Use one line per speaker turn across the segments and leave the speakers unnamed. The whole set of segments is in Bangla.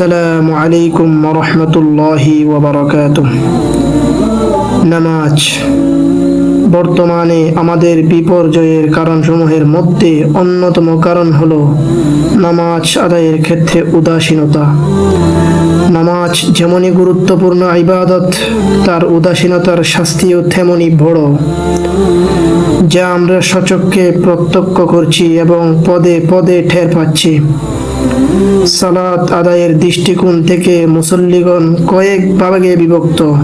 আসসালামু আলাইকুম الله وبركاته নামাজ বর্তমানে আমাদের বিপর্যয়ের কারণসমূহের মধ্যে অন্যতম কারণ হল নামাজ আদায়ের ক্ষেত্রে উদাসীনতা। নামাজ যেমনই গুরুত্বপূর্ণ ইবাদত, তার উদাসীনতার শাস্তিও তেমনই বড়। যা আমরা সচককে প্রত্যক্ষ করছি এবং পদে পদে ঠের পাচ্ছি। সালাত আদায়ের দৃষ্টিকোণ থেকে মুসল্লিগণ কয়েক ভাগে বিভক্ত।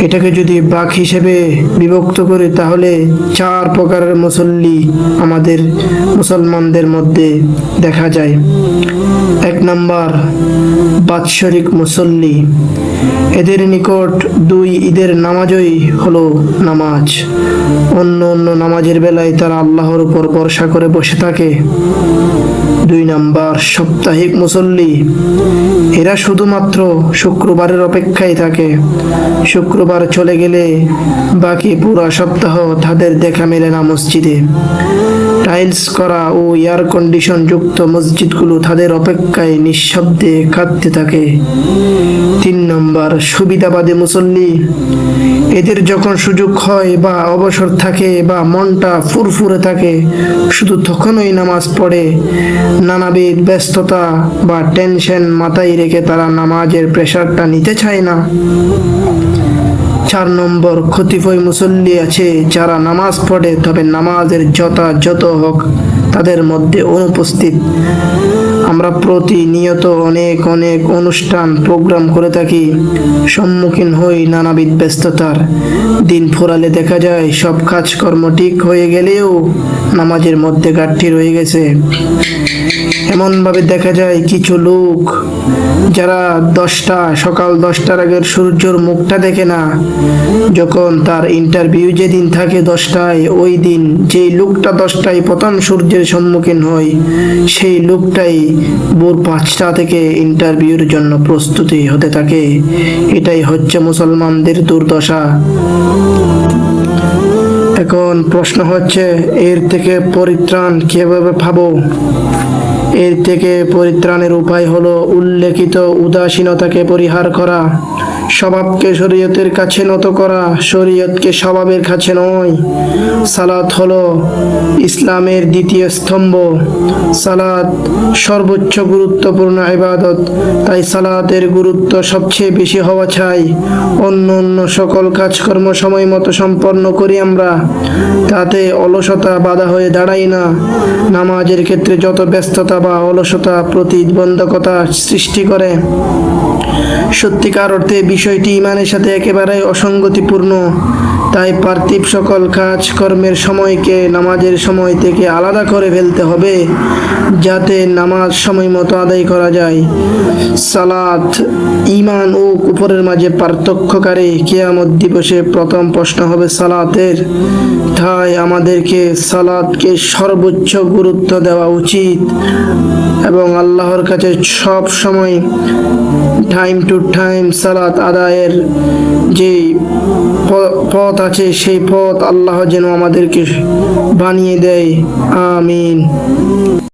এটাকে যদি বাঘ হিসেবে বিভক্ত করে, তাহলে চার প্রকারের মুসল্লি আমাদের মুসলমানদের মধ্যে দেখা যায়। এক নম্বর, বাৎসরিক মুসল্লি। এদের নিকট দুই ঈদের নামাজই হলো নামাজ। অন্য অন্য নামাজের বেলায় তারা আল্লাহর উপর ভরসা করে বসে থাকে। দুই নাম্বার, সাপ্তাহিক মুসল্লি। এরা শুধুমাত্র শুক্রবারের অপেক্ষায় থাকে। শুক্রবার চলে গেলে বাকি পুরো সপ্তাহ তাদের দেখা মেলে না মসজিদে। টাইলস করা ও এয়ার কন্ডিশন যুক্ত মসজিদগুলো তাদের অপেক্ষায় নিঃশব্দে কাঁদতে থাকে। তিন নম্বর সুবিধাবাদী মুসল্লি, এদের যখন সুযোগ হয় বা অবসর থাকে বা মনটা ফুরফুরে থাকে, শুধু তখনই নামাজ পড়ে, নানাবিধ ব্যস্ততা বা টেনশন মাথায় রেখে তারা নামাজের প্রেশারটা নিতে চায় না। চার নম্বর, ক্ষতিপয় মুসল্লি আছে, যারা নামাজ পড়ে, তবে নামাজের যথাযথ হোক তাদের মধ্যে অনুপস্থিত। আমরা প্রতিনিয়ত অনেক অনেক অনুষ্ঠান, প্রোগ্রাম করে থাকি। সম্মুখীন হই নানাবিধ ব্যস্ততার। দিন ফোরালে দেখা যায়, সব কাজকর্ম ঠিক হয়ে গেলেও নামাজের মধ্যে ঘাটতি রয়ে গেছে। এমনভাবে দেখা যায় কিছু লোক যারা দশটা, সকাল দশটার আগের সূর্যর মুখটা দেখে না। যখন তার ইন্টারভিউ যেদিন থাকে দশটায়, ওই দিন যেই লোকটা দশটায় প্রথম সূর্যের সম্মুখীন হয়, সেই লোকটাই ভোর পাঁচটা থেকে ইন্টারভিউর জন্য প্রস্তুতি হতে থাকে। এটাই হচ্ছে মুসলমানদের দুর্দশা। এখন প্রশ্ন হচ্ছে, এর থেকে পরিত্রাণ কীভাবে পাবো? এর থেকে পরিত্রাণের উপায় হলো উল্লেখিত উদাসীনতাকে পরিহার করা। স্বভাবকে শরীয়তের কাছে নত করা শরীয়তকে স্বভাবের কাছে নয়। সালাত হলো ইসলামের দ্বিতীয় স্তম্ভ। সালাত সর্বোচ্চ গুরুত্বপূর্ণ ইবাদত, তাই সালাতের গুরুত্ব সবচেয়ে বেশি হওয়া চাই। অন্য অন্য সকল কাজকর্ম সময় মতো সম্পন্ন করি আমরা, তাতে অলসতা বাধা হয়ে দাঁড়াই না। নামাজের ক্ষেত্রে যত ব্যস্ততা বা অলসতা প্রতিবন্ধকতা সৃষ্টি করে। সত্যিকার অর্থে বিষয়টি ইমানের সাথে একেবারেই অসঙ্গতিপূর্ণ। তাই পার্থিব সকল কাজকর্মের সময়কে নামাজের সময় থেকে আলাদা করে ফেলতে হবে, যাতে নামাজ সময় মতো আদায় করা যায়। সালাত ইমান ও কুপরের মাঝে পার্থক্যকারী কেয়ামত দিবসে প্রথম প্রশ্ন হবে সালাতের। তাই আমাদেরকে সালাদকে সর্বোচ্চ গুরুত্ব দেওয়া উচিত এবং আল্লাহর কাছে সব সময় টাইম টু টাইম সালাত আদায়ের যে পথ আছে সেই পথ আল্লাহ যেন আমাদেরকে বানিয়ে দেয়। আমিন।